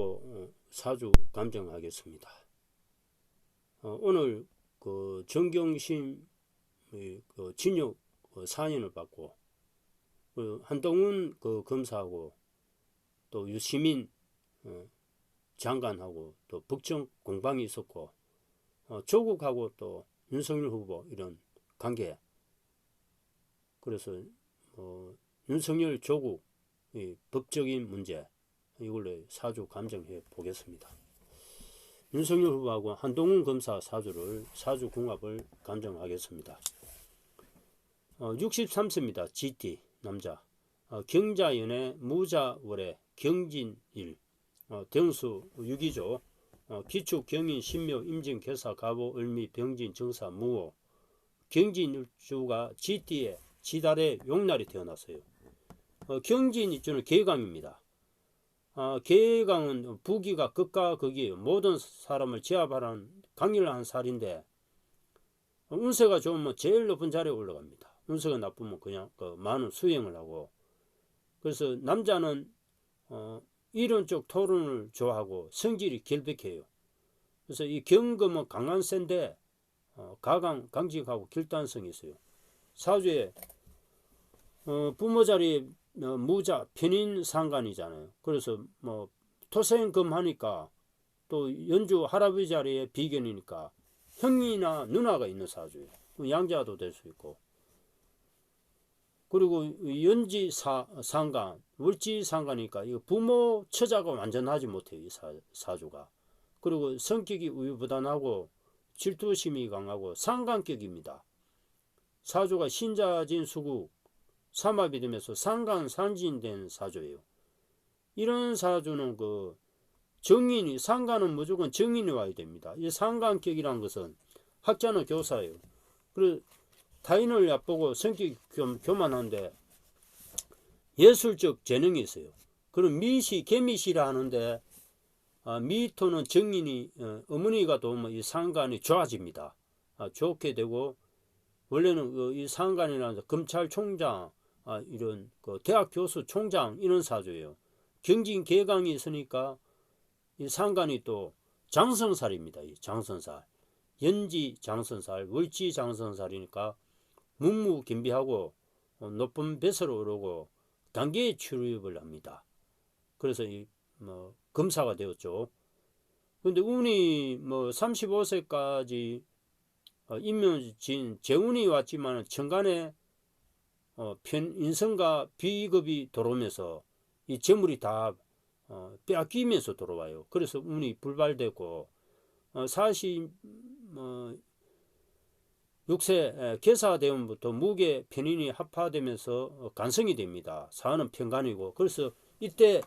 후보 어, 사주 감정하겠습니다. 어, 오늘 그 정경심 그 진역 4년을 받고 그 한동훈 그 검사하고 또 유시민 어, 장관하고 또 북청 공방이 있었고 어, 조국하고 또 윤석열 후보 이런 관계 그래서 어, 윤석열 조국 이 법적인 문제 이걸로 사주 감정해 보겠습니다. 윤석열 후보하고 한동훈 검사 사주를 사주 궁합을 감정하겠습니다. 어, 63세입니다. GT 남자 어, 경자연의 무자월의 경진일 어, 대운수 6이죠. 어, 기축 경인 신묘 임진 개사 가보 을미 병진 정사 무호 경진일주가 GT의 지달의 용날이 태어났어요. 어, 경진 일주는 개강입니다. 어, 개강은 부기가 극과 극이에요. 모든 사람을 제압하는 강렬한 살인데 운세가 좋으면 제일 높은 자리에 올라갑니다. 운세가 나쁘면 그냥 그 많은 수행을 하고 그래서 남자는 어, 이론적 토론을 좋아하고 성질이 결백해요. 그래서 이 경금은 강한 센데 어, 가강, 강직하고 결단성이 있어요. 사주에 어, 부모 자리 어, 무자 편인 상관이잖아요. 그래서 뭐 토생금 하니까 또 연주 할아버지 자리에 비견이니까 형이나 누나가 있는 사주예요. 양자도 될 수 있고 그리고 연지 사, 상관, 월지 상관이니까 이 부모 처자가 완전하지 못해요. 이 사, 사주가. 그리고 성격이 우유부단하고 질투심이 강하고 상관격입니다. 사주가 신자진 수국, 삼합이 되면서 상관 상진된 사주예요. 이런 사주는 그 정인이 상관은 무조건 정인이 와야 됩니다. 이 상관격이란 것은 학자는 교사예요. 그리고 타인을 얕보고 성격이 좀 교만한데 예술적 재능이 있어요. 그럼 미시, 개미시라 하는데 아, 미토는 정인이 어, 어머니가 도우면 이 상관이 좋아집니다. 아, 좋게 되고 원래는 그이 상관이라는 검찰총장 아, 이런 그 대학 교수 총장 이런 사주예요. 경진 개강이 있으니까 이 상관이 또 장성살입니다. 이 장성살 연지 장성살 월지 장성살이니까 문무 김비하고 어, 높은 뱃으로 오르고 단계에 출입을 합니다. 그래서 이 뭐 검사가 되었죠. 근데 운이 뭐 35세까지 어, 임명진 재운이 왔지만 천간에 어, 편 인성과 비급이 들어오면서 이 재물이 다 어, 빼앗기면서 들어와요. 그래서 운이 불발되고 어, 40 뭐, 6세 개사대원부터 무게 편인이 합파되면서 어, 간성이 됩니다. 사안은 편간이고 그래서 이때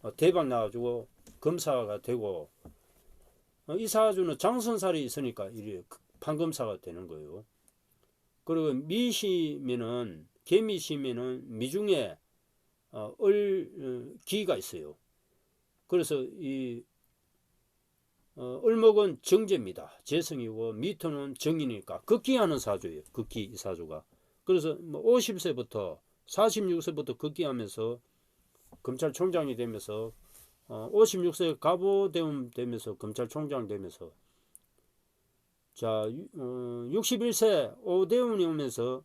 어, 대박 나가지고 검사가 되고 어, 이 사주는 장선살이 있으니까 이게 판검사가 되는 거예요. 그리고 미시면은 개미시면은 미중에 을 기가 있어요. 그래서 이 어, 을목은 정제입니다. 재성이고 미토는 정이니까 극기하는 사주예요. 극기 이 사주가. 그래서 뭐 50세부터 46세부터 극기하면서 검찰총장이 되면서 어, 56세 가보대원 되면서 검찰총장 되면서 자 어, 61세 오대원이 오면서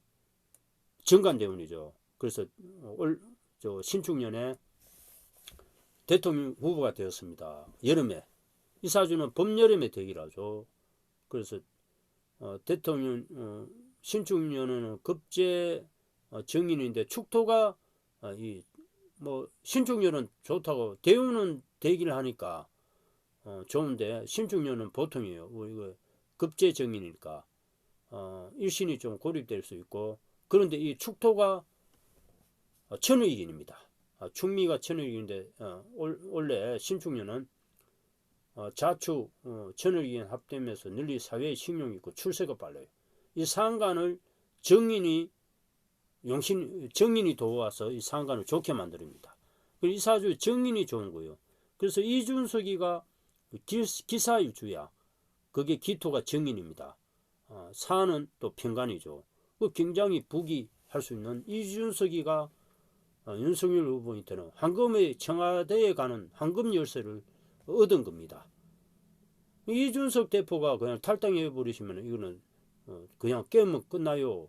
정관대원이죠. 그래서 올, 저 신축년에 대통령 후보가 되었습니다. 여름에 이 사주는 봄여름에 되기라죠. 그래서 어, 대통령 어, 신축년에는 급제 어, 정인인데 축토가 어, 이뭐 신축년은 좋다고 대우는 되기를 하니까 어, 좋은데 신축년은 보통이에요. 뭐 이거 급제 정인이니까 어, 일신이 좀 고립될 수 있고 그런데 이 축토가 어, 천의인입니다. 아, 충미가 천의인인데 어, 원래 신축년은 어, 어, 천을기엔 합되면서 널리 사회의 신용이 있고 출세가 빨라요. 이 상관을 정인이 용신 정인이 도와서 이 상관을 좋게 만듭니다. 이 사주 정인이 좋은 거예요. 그래서 이준석이가 기, 기사일주야. 그게 기토가 정인입니다. 어, 사는 또 평간이죠. 그 굉장히 부귀할 수 있는 이준석이가 어, 윤석열 후보한테는 황금의 청와대에 가는 황금 열쇠를 얻은 겁니다. 이준석 대표가 그냥 탈당해 버리시면 이거는 어, 그냥 깨면 끝나요.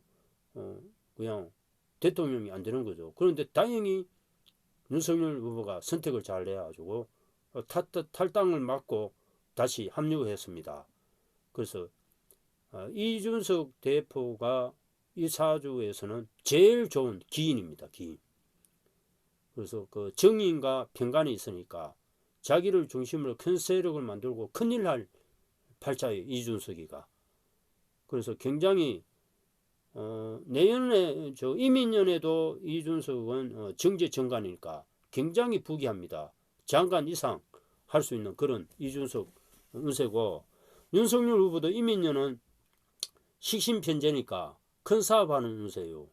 어, 그냥 대통령이 안 되는 거죠. 그런데 다행히 윤석열 후보가 선택을 잘 해가지고 어, 탈, 탈당을 막고 다시 합류했습니다. 그래서 어, 이준석 대표가 이 사주에서는 제일 좋은 기인입니다. 기인. 그래서 그 정의인과 편간이 있으니까 자기를 중심으로 큰 세력을 만들고 큰일 날 팔자예요. 이준석이가. 그래서 굉장히 어, 내년에 저 이민년에도 이준석은 어, 정제 정관이니까 굉장히 부귀합니다. 장관 이상 할 수 있는 그런 이준석 운세고 윤석열 후보도 이민년은 식신편제니까 큰 사업하는 운세요.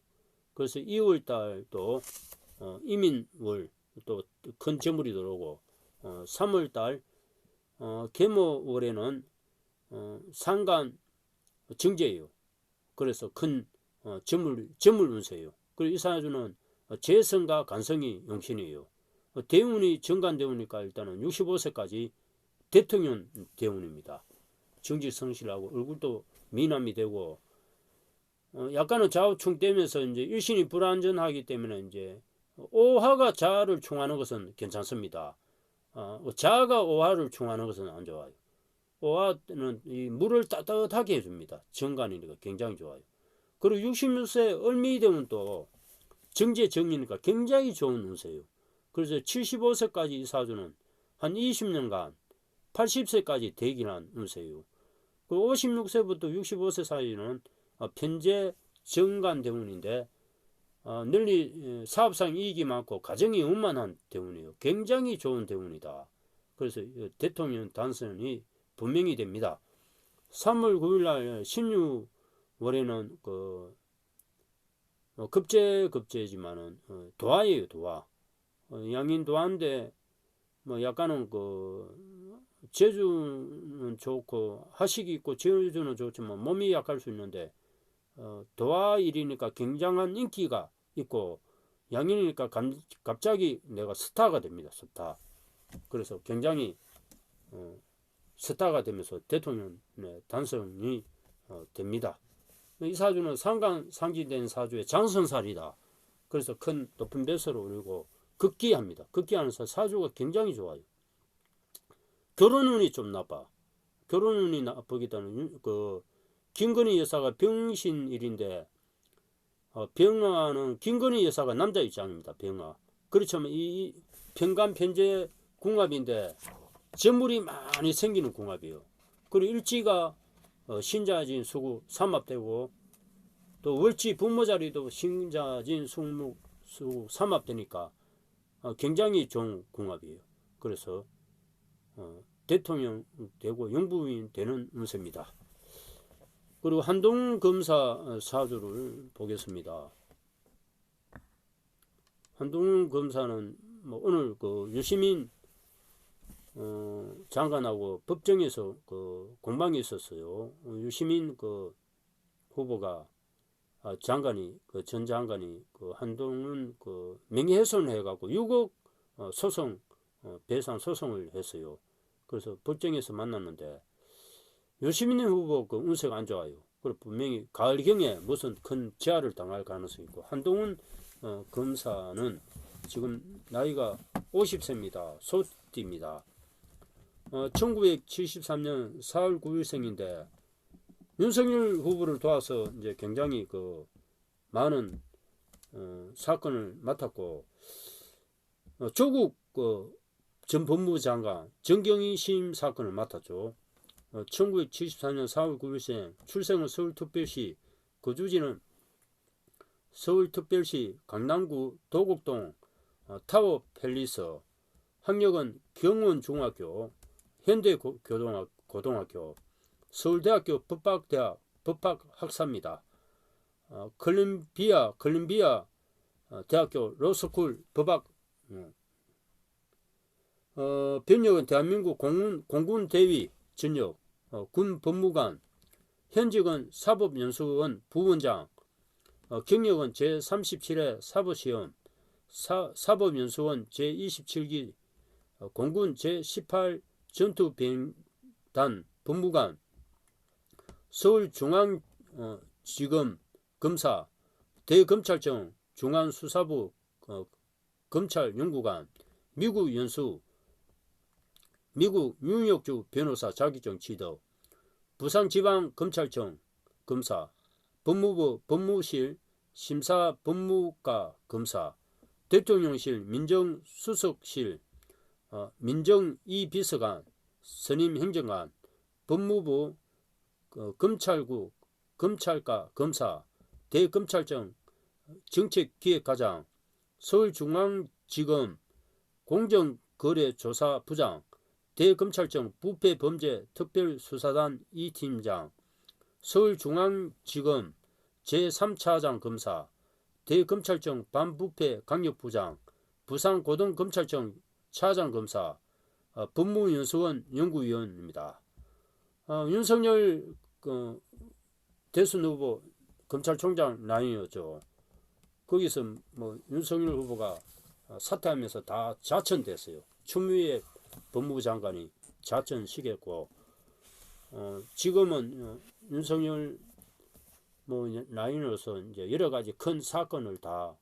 그래서 2월 달도 어, 이민월 또 큰 재물이 들어오고 어, 3월 달 어, 계모월에는 어, 상간 정제예요. 그래서 큰 어, 재물 재물 운세예요. 그리고 이 사주는 어, 재성과 간성이 용신이에요. 어, 대운이 정간 대운이니까 일단은 65세까지 대통령 대운입니다. 정직 성실하고 얼굴도 미남이 되고 어, 약간은 좌우충 되면서 이제 일신이 불안전하기 때문에 이제 오화가 자를 충하는 것은 괜찮습니다. 어, 자가 오화를 충하는 것은 안 좋아요. 오화는 이 물을 따뜻하게 해줍니다. 정관이니까 굉장히 좋아요. 그리고 66세 을미 되면 또 정제 정리니까 굉장히 좋은 운세예요. 그래서 75세까지 이 사주는 한 20년간 80세까지 대기한 운세예요. 그 56세부터 65세 사이는 어, 편제 정관 대운인데 어, 널리 사업상 이익이 많고 가정이 원만한 대운이에요. 굉장히 좋은 대운이다. 그래서 대통령 당선이 분명히 됩니다. 3월 9일 날 신유월에는 그 어, 급제 급제지만은 어, 도화예요 도화 어, 양인 도화인데 뭐 약간은 그 제주는 좋고 하식이 있고 제주는 좋지만 몸이 약할 수 있는데 어, 도화일이니까 굉장한 인기가 있고 양인이니까 감, 갑자기 내가 스타가 됩니다 스타 그래서 굉장히 어, 스타가 되면서 대통령 당선이 어, 됩니다. 이 사주는 상강 상기된 사주의 장선살이다. 그래서 큰 높은 배설을 올리고 극기합니다. 극기하는 사주가 굉장히 좋아요. 결혼 운이 좀 나빠. 결혼 운이 나쁘기보다는 그 김건희 여사가 병신일인데 어, 병화는 김건희 여사가 남자 입장입니다. 병화. 그렇지만 이 평간 편제 궁합인데 재물이 많이 생기는 궁합이에요. 그리고 일지가 어, 신자진 수구 삼합되고 또 월지 부모 자리도 신자진 숙목 수 삼합되니까 어, 굉장히 좋은 궁합이에요. 그래서 어, 대통령 되고 영부인 되는 운세입니다. 그리고 한동 검사 사주를 보겠습니다. 한동 검사는 뭐 오늘 그 유시민 어, 장관하고 법정에서 그 공방이 있었어요. 유시민 그 후보가 아, 장관이 그 전 장관이 그 한동훈 그 명예훼손을 해갖고 6억 어, 소송 어, 배상 소송을 했어요. 그래서 법정에서 만났는데 유시민 후보 그 운세가 안 좋아요. 그리고 분명히 가을경에 무슨 큰 재해를 당할 가능성이 있고 한동훈 어, 검사는 지금 나이가 50세입니다. 소띠입니다. 어, 1973년 4월 9일생인데 윤석열 후보를 도와서 이제 굉장히 그 많은 어, 사건을 맡았고 어, 조국 그전 법무장관 정경희 심 사건을 맡았죠. 어, 1974년 4월 9일생 출생은 서울특별시 거주지는 서울특별시 강남구 도곡동 어, 타워 팰리스 학력은 경원중학교 현대고등학교, 서울대학교 법학대학 법학학사입니다. 어, 컬럼비아 컬럼비아 어, 대학교 로스쿨 법학 음. 어, 변력은 대한민국 공군, 공군 대위 전역 어, 군 법무관 현직은 사법연수원 부원장 어, 경력은 제37회 사법시험 사, 사법연수원 제27기 어, 공군 제18 전투비행단 본부관 서울중앙지검 검사 대검찰청 중앙수사부 어, 검찰연구관 미국 연수 미국 뉴욕주 변호사 자격증 취득 부산지방검찰청 검사 법무부 법무실 심사법무과 검사 대통령실 민정수석실 어, 민정이비서관 선임행정관 법무부 어, 검찰국 검찰과 검사 대검찰청 정책기획과장 서울중앙지검 공정거래조사부장 대검찰청 부패범죄특별수사단 2팀장 서울중앙지검 제3차장 검사 대검찰청 반부패 강력부장 부산고등검찰청 차장 검사 어, 법무연수원 연구위원입니다. 어, 윤석열 그, 대선 후보 검찰총장 라인이었죠. 거기서 뭐 윤석열 후보가 어, 사퇴하면서 다 자천됐어요. 추미애 법무부 장관이 자천시켰고 어, 지금은 어, 윤석열 뭐 라인으로서 이제 여러 가지 큰 사건을 다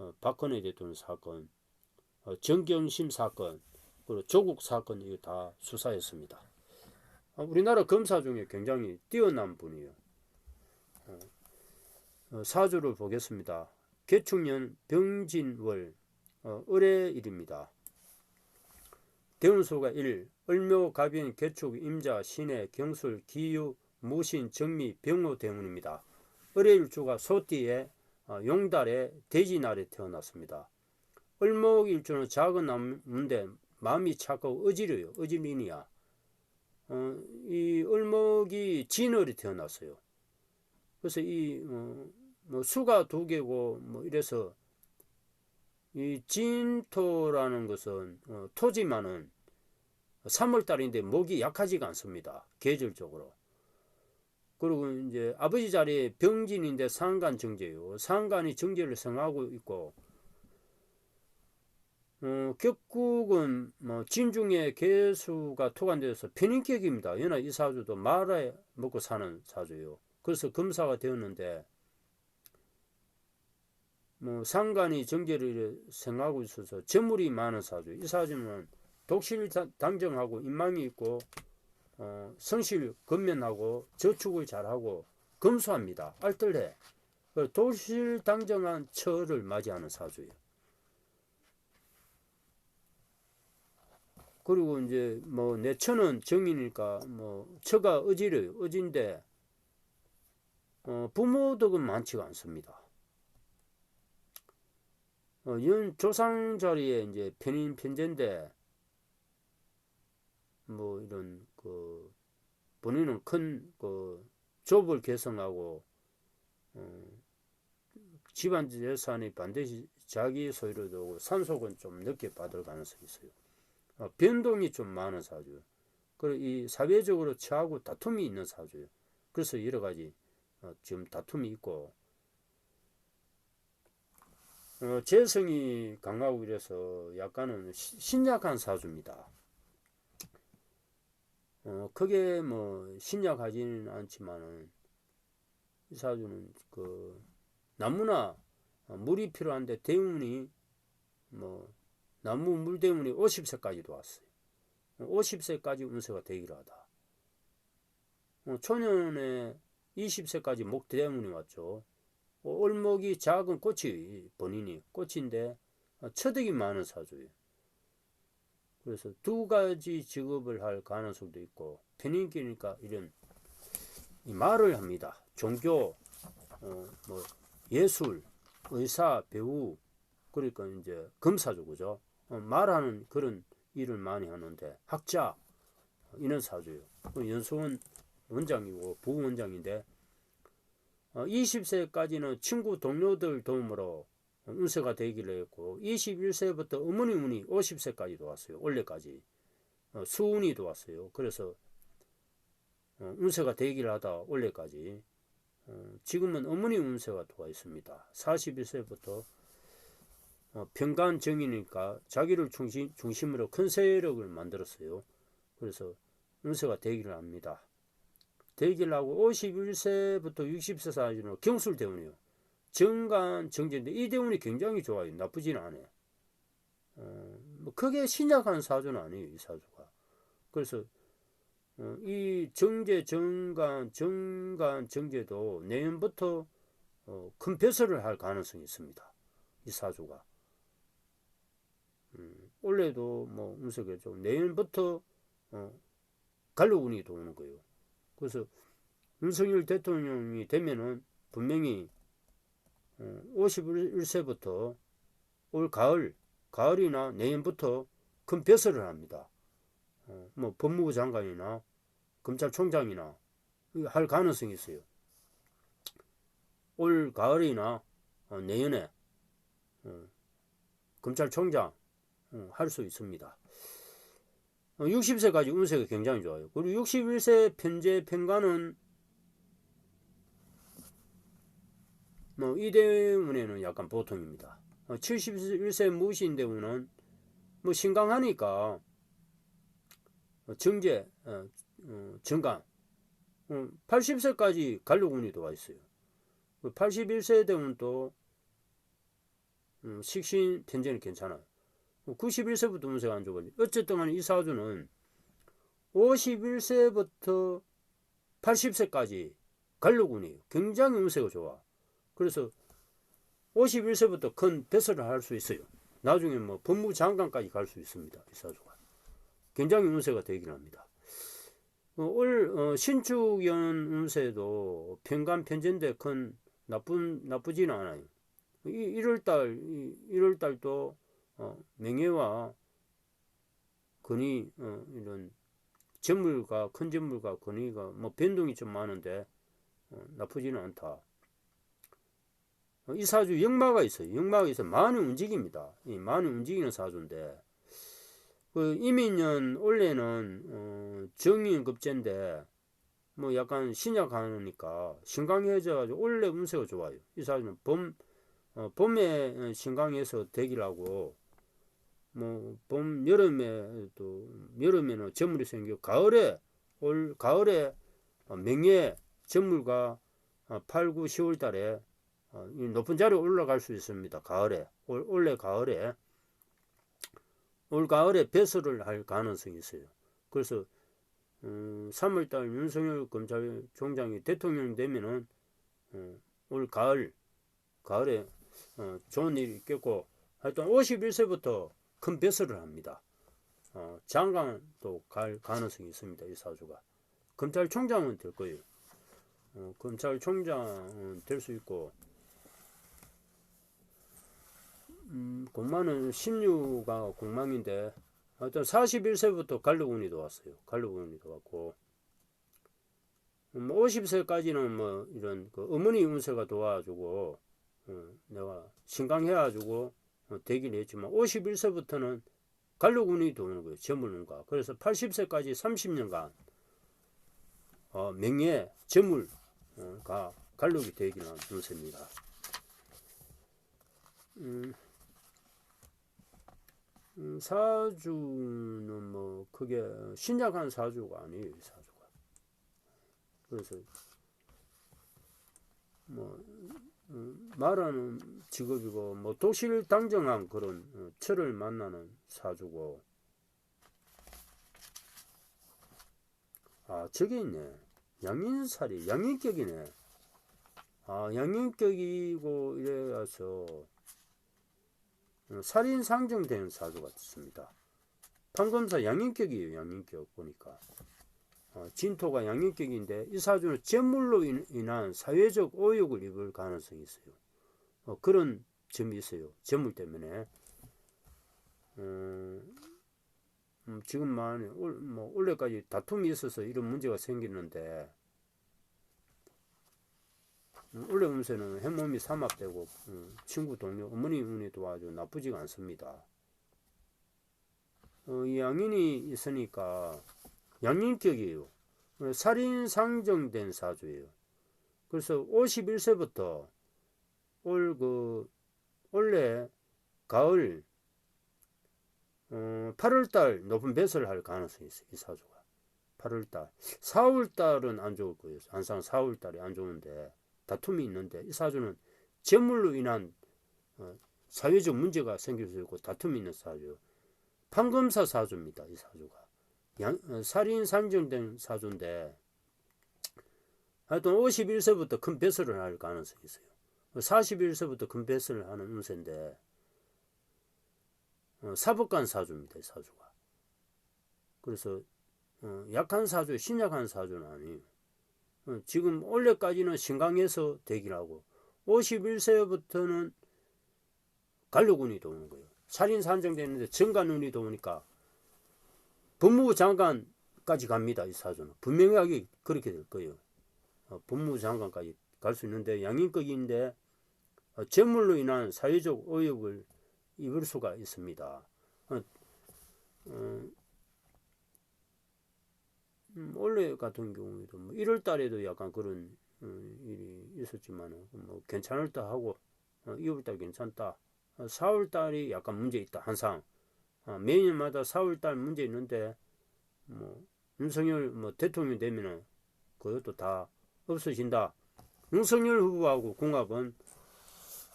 어, 박근혜 대통령 사건, 어, 정경심 사건, 그리고 조국 사건 이거 다 수사했습니다. 어, 우리나라 검사 중에 굉장히 뛰어난 분이에요. 어, 어, 사주를 보겠습니다. 개축년 병진월 어, 을의 일입니다. 대운수가 1, 을묘, 가변, 개축, 임자, 신해, 경술, 기유, 무신, 정미, 병호 대운입니다. 을의일주가 소띠에 어, 용달에 돼지날에 태어났습니다. 을목일주는 작은 나무인데 마음이 착하고 어지러요. 어지린이야. 어, 이 을목이 진월이 태어났어요. 그래서 이 어, 뭐 수가 두 개고 뭐 이래서 이 진토라는 것은 어, 토지만은 3월달인데 목이 약하지가 않습니다. 계절적으로. 그리고 이제 아버지 자리에 병진인데 상간 정제요. 상간이 정제를 성하고 있고 어, 격국은 뭐 진중에 개수가 토관되어서 편인격입니다. 연하 이 사주도 말에 먹고 사는 사주요. 그래서 검사가 되었는데 뭐 상간이 정제를 생하고 있어서 재물이 많은 사주. 이 사주는 독실 당정하고 인망이 있고 어, 성실 건면하고 저축을 잘하고 검소합니다. 알뜰해. 그 독실 당정한 처를 맞이하는 사주예요. 그리고 이제 뭐 내 처는 정이니까 뭐 처가 어지러요. 어진데 어, 부모 덕은 많지가 않습니다. 어, 연 조상 자리에 이제 편인 편제인데 뭐 이런 그 본인은 큰 그 좁을 개성하고 어, 집안 재산이 반드시 자기 소유로 되고 산속은 좀 늦게 받을 가능성이 있어요. 어, 변동이 좀 많은 사주. 그리고 이 사회적으로 처하고 다툼이 있는 사주예요. 그래서 여러 가지 어, 지금 다툼이 있고 어, 재성이 강하고 이래서 약간은 신약한 사주입니다. 어, 크게 뭐 신약하지는 않지만은 이 사주는 그 나무나 물이 필요한데 대운이 뭐 나무 물 대운이 50세까지도 왔어요. 50세까지 운세가 되기를 하다. 어, 초년에 20세까지 목 대운이 왔죠. 올목이 작은 꽃이 본인이 꽃인데 처득이 많은 사주예요. 그래서 두 가지 직업을 할 가능성도 있고 편인기니까 이런 말을 합니다. 종교, 어, 뭐 예술, 의사, 배우 그러니까 이제 검사죠, 그죠? 어, 말하는 그런 일을 많이 하는데 학자 이런 사주요. 그 연수원 원장이고 부원장인데 어, 20세까지는 친구 동료들 도움으로 운세가 되기를 했고 21세부터 어머니 운이 50세까지 도 왔어요. 원래까지 어, 수운이 도 왔어요. 그래서 어, 운세가 되기를 하다 원래까지 어, 지금은 어머니 운세가 들어와 있습니다. 41세부터 어, 평간 정이니까 자기를 중심, 중심으로 큰 세력을 만들었어요. 그래서 운세가 되기를 합니다. 되기를 하고 51세부터 60세 사이는 경술 대운이요. 정간 정제인데 이 대운이 굉장히 좋아요. 나쁘지는 않아요. 어, 뭐 크게 신약한 사주는 아니에요. 이 사주가. 그래서 어, 이 정제 정간 정간 정제도 내년부터 어, 큰 배설을 할 가능성이 있습니다. 이 사주가. 음, 원래도 뭐 운석에 좀 내년부터 어, 갈로운이 도는 거예요. 그래서 윤석열 대통령이 되면은 분명히 어, 51세부터 올 가을, 가을이나 내년부터 큰 배설을 합니다. 어, 뭐 법무부 장관이나 검찰총장이나 할 가능성이 있어요. 올 가을이나 어, 내년에 어, 검찰총장 어, 할수 있습니다. 60세까지 운세가 굉장히 좋아요. 그리고 61세 편제 평가는 뭐 이대문에는 약간 보통입니다. 71세 무신 대문은 뭐 신강하니까 정제, 정강 80세까지 간료군이 들어와 있어요. 81세 되면 또 음, 식신 편제는 괜찮아요. 91세부터 운세가 안 좋거든요. 어쨌든 간에 이 사주는 51세부터 80세까지 간료군이에요. 굉장히 운세가 좋아. 그래서 51세부터 큰 배설을 할 수 있어요. 나중에 뭐 법무장관까지 갈 수 있습니다. 이 사주가. 굉장히 운세가 되긴 합니다. 어, 올 어, 신축연 운세도 평간 편제인데 큰 나쁜 나쁘지는 않아요. 1월달 1월달도 어, 명예와 근위 어, 이런 전물과 큰 전물과 근위가 뭐 변동이 좀 많은데 어, 나쁘지는 않다. 어, 이 사주 역마가 있어요. 역마가 있어 많이 움직입니다. 이 많이 움직이는 사주인데 그 이민년 원래는 어, 정인 급제인데 뭐 약간 신약하니까 신강해져가지고 원래 운세가 좋아요. 이 사주는 봄 어, 봄에 신강해서 대기라고 뭐 봄 여름에 또 여름에는 전물이 생겨 가을에 올 가을에 어, 명예 전물과 8, 9, 10월 달에 어, 높은 자리에 올라갈 수 있습니다. 가을에 올, 올해 가을에 올 가을에 배설을 할 가능성이 있어요. 그래서 음, 3월달 윤석열 검찰총장이 대통령 되면은 음, 올 가을 가을에 어, 좋은 일이 있겠고 하여튼 51세부터 큰 배설을 합니다. 어, 장관도 갈 가능성이 있습니다. 이 사주가. 검찰총장은 될 거예요. 어, 검찰총장은 될 수 있고, 음, 공만은 16가 공망인데, 하여튼 41세부터 갈로운이 들어왔어요. 갈로운이 들어왔고, 음, 50세까지는 뭐 이런 그 어머니 운세가 도와주고, 어, 내가 신강해가지고 어, 되긴 했지만 51세부터는 갈로군이 도는 거예요. 저물운과. 그래서 80세까지 30년간 어, 명예, 저물가 갈록이 되기는 운세입니다. 음, 음, 사주는 뭐 크게 신약한 사주가 아니에요. 사주가. 그래서 뭐 말하는 직업이고 뭐 도실 당정한 그런 어, 철을 만나는 사주고. 아 저게 있네. 양인살이 양인격이네. 아 양인격이고 이래서 어, 살인 상정된 사주 같습니다. 판검사 양인격이에요 양인격 보니까. 어, 진토가 양육격인데 이 사주는 재물로 인한 사회적 오욕을 입을 가능성이 있어요. 어, 그런 점이 있어요. 재물 때문에. 음, 음, 지금만 뭐 원래까지 다툼이 있어서 이런 문제가 생기는데 음, 원래 운세는 해몸이 삼합되고 음, 친구 동료 어머니 운이 도와주 나쁘지가 않습니다. 어, 이 양인이 있으니까 양인격이에요. 살인 상정된 사주예요. 그래서 51세부터 올 그 원래 가을 어, 8월달 높은 배설을 할 가능성이 있어요. 이 사주가. 8월달. 4월달은 안 좋을 거예요. 항상 4월달이 안 좋은데 다툼이 있는데 이 사주는 재물로 인한 어, 사회적 문제가 생길 수 있고 다툼이 있는 사주. 판검사 사주입니다. 이 사주가. 양, 어, 살인 산정된 사주인데 하여튼 51세부터 큰 배설을 할 가능성이 있어요. 41세부터 큰 배설을 하는 운세인데 어, 사법관 사주입니다. 이 사주가. 그래서 어, 약한 사주, 신약한 사주는 아니에요. 어, 지금 원래까지는 신강에서 대기하고 51세부터는 간료군이 도는 거예요. 살인 산정되는데 정관운이 도니까 법무부 장관까지 갑니다. 이 사주는 분명하게 그렇게 될 거예요. 어, 법무부 장관까지 갈 수 있는데 양인격인데 어, 재물로 인한 사회적 의혹을 입을 수가 있습니다. 어, 어, 음, 원래 같은 경우에도 뭐 1월 달에도 약간 그런 어, 일이 있었지만 뭐 괜찮을 다 하고 어, 2월 달 괜찮다. 어, 4월 달이 약간 문제 있다 항상 어, 매년마다 4월 달 문제 있는데 뭐 윤석열 뭐 대통령 되면은 그것도 다 없어진다. 윤석열 후보하고 궁합은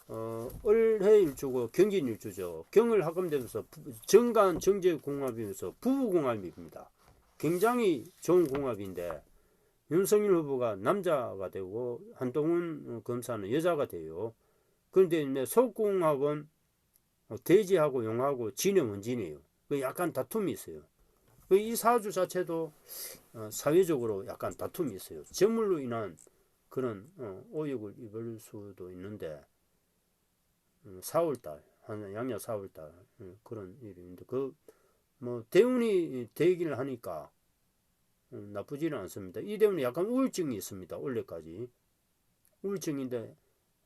어, 을해 일주고 경진 일주죠. 경을 합금되면서 부- 정간 정제 궁합이면서 부부 궁합입니다. 굉장히 좋은 궁합인데 윤석열 후보가 남자가 되고 한동훈 어, 검사는 여자가 돼요. 그런데 이제 속궁합은 어, 대지하고 용하고 진의 원진이에요. 그 약간 다툼이 있어요. 그이 사주 자체도 어, 사회적으로 약간 다툼이 있어요. 재물로 인한 그런 어, 오역을 입을 수도 있는데 음, 4월달 한 양력 4월달 음, 그런 일이 있는데 그 뭐 대운이 대기를 하니까 음, 나쁘지는 않습니다. 이 대운이 약간 우울증이 있습니다. 원래까지 우울증인데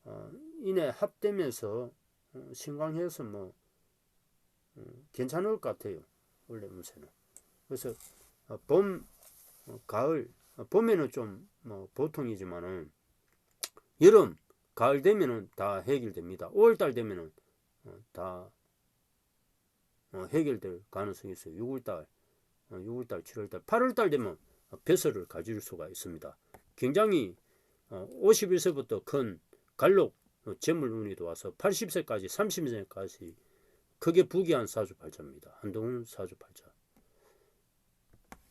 어, 이내 합되면서 어, 신강해서 뭐 음, 괜찮을 것 같아요. 원래 운세는 그래서 어, 봄, 어, 가을 어, 봄에는 좀 뭐 보통이지만은 여름, 가을 되면은 다 해결됩니다. 5월달 되면은 어, 다 어, 해결될 가능성이 있어요. 6월달, 어, 6월달, 7월달, 8월달 되면 어, 배설을 가질 수가 있습니다. 굉장히 어, 51세부터 큰 갈록 어, 재물 운이 도 와서 80세까지, 30세까지 크게 부귀한 사주 팔자입니다. 한동훈 사주 팔자.